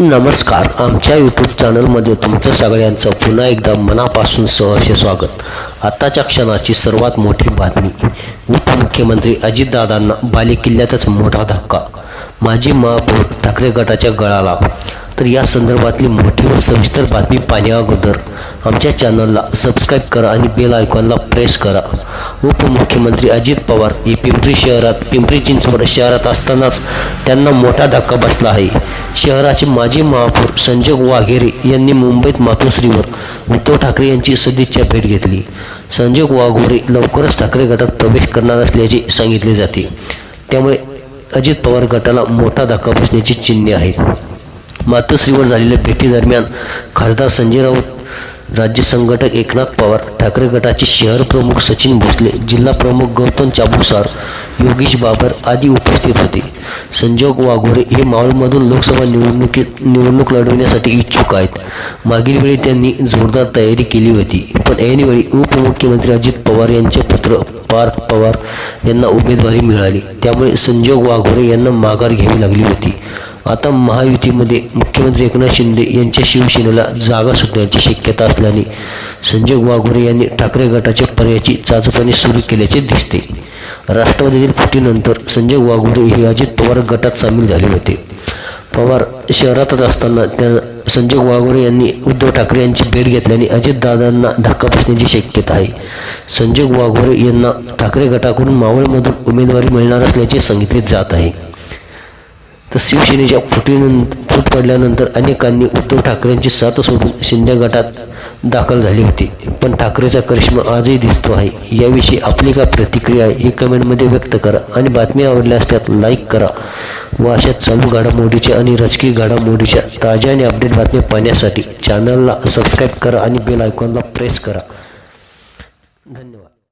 नमस्कार. आमच्या यूट्यूब चॅनलमध्ये तुमचं सगळ्यांचं पुन्हा एकदा मनापासून सहर्ष स्वागत. आत्ताच्या क्षणाची सर्वात मोठी बातमी. उपमुख्यमंत्री अजितदादांना बालेकिल्ल्यातच मोठा धक्का. माजी महापौर ठाकरे गटाच्या गळाला. तर या संदर्भातली मोठी व सविस्तर बातमी पाहण्याअगोदर आमच्या चॅनलला सबस्क्राईब करा आणि बेल आयकॉनला प्रेस करा. उपमुख्यमंत्री अजित पवार हे पिंपरी शहरात पिंपरी चिंचवड शहरात असतानाच त्यांना मोठा धक्का बसला आहे. शहराचे माजी महापौर संजय वाघेरे यांनी मुंबईत मातोश्रीवर उद्धव ठाकरे यांची सदिच्छा भेट घेतली. संजय वाघोरे लवकरच ठाकरे गटात प्रवेश करणार असल्याचे सांगितले जाते. त्यामुळे अजित पवार गटाला मोठा धक्का बसण्याची चिन्हे आहेत. मातोश्रीवर झालेल्या भेटीदरम्यान खासदार संजय राऊत राज्य संघटक एकनाथ पवार ठाकरे गटाचे शहर प्रमुख सचिन भोसले जिल्हा प्रमुख गौतम चाबुसार योगेश बाबर आदी उपस्थित होते. संजोग वाघोरे हे मावळमधून लोकसभा निवडणुकीत निवडणूक लढवण्यासाठी इच्छुक आहेत. मागील वेळी त्यांनी जोरदार तयारी केली होती. पण ऐनवेळी उपमुख्यमंत्री अजित पवार यांचे पुत्र पार्थ पवार यांना उमेदवारी मिळाली. त्यामुळे संजोग वाघोरे यांना माघार घ्यावी लागली होती. आता महायुतीमध्ये मुख्यमंत्री एकनाथ शिंदे यांच्या शिवसेनेला जागा सुटण्याची शक्यता असल्याने संजय वाघोरे यांनी ठाकरे गटाच्या पर्यायाची चाचपणी सुरू केल्याचे दिसते. राष्ट्रवादीतील फुटीनंतर संजय वाघोरे हे अजित पवार गटात सामील झाले होते. पवार शहरातच असताना त्या संजय वाघोरे यांनी उद्धव ठाकरे यांची भेट घेतल्याने अजितदादांना धक्का बसण्याची शक्यता आहे. संजय वाघोरे यांना ठाकरे गटाकडून मावळमधून उमेदवारी मिळणार असल्याचे सांगितले जात आहे. तर शिवसेनेच्या फुटीनंतर फूट पडल्यानंतर अनेकांनी उद्धव ठाकरेंची साथ सोडून शिंदे गटात दाखल झाली होती. पण ठाकरेचा करिश्मा आजही दिसतो आहे. याविषयी आपली काय प्रतिक्रिया आहे हे कमेंटमध्ये व्यक्त करा आणि बातमी आवडल्यास त्यात लाईक करा व अशा चालू घडामोडीच्या आणि राजकीय घडामोडीच्या ताज्या आणि अपडेट बातम्या पाहण्यासाठी चॅनलला सबस्क्राईब करा आणि बेल आयकॉनला प्रेस करा. धन्यवाद.